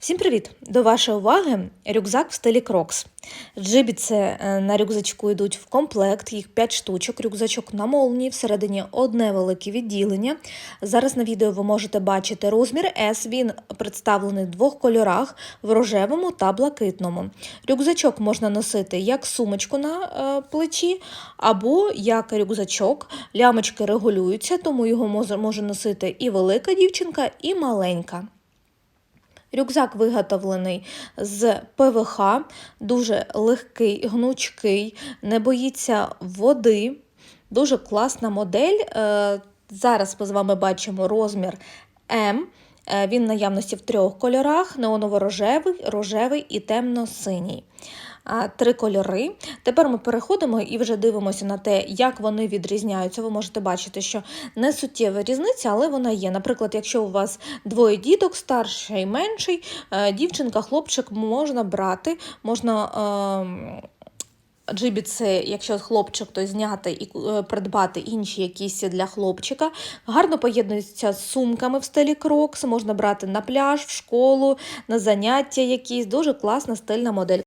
Всім привіт! До вашої уваги рюкзак в стилі Crocs. Джибі це е, на рюкзачку йдуть в комплект, їх 5 штучок. Рюкзачок на молнії, всередині одне велике відділення. Зараз на відео ви можете бачити розмір S. Він представлений в двох кольорах в рожевому та блакитному. Рюкзачок можна носити як сумочку на е, плечі, або як рюкзачок. Лямочки регулюються, тому його може носити і велика дівчинка, і маленька. Рюкзак виготовлений з ПВХ, дуже легкий, гнучкий, не боїться води. Дуже класна модель. Е, Зараз ми з вами бачимо розмір М. Е, Він наявності в трьох кольорах: неоново-рожевий, рожевий і темно-синій. Три кольори. Тепер ми переходимо і вже дивимося на те, як вони відрізняються. Ви можете бачити, що не суттєва різниця, але вона є. Наприклад, якщо у вас двоє діток, старший і менший, е, дівчинка, хлопчик можна брати, можна. Джибі це, якщо хлопчик, то зняти і е, придбати інші якісь для хлопчика. Гарно поєднуються з сумками в стилі крокс, можна брати на пляж, в школу, на заняття якісь. Дуже класна стильна модель.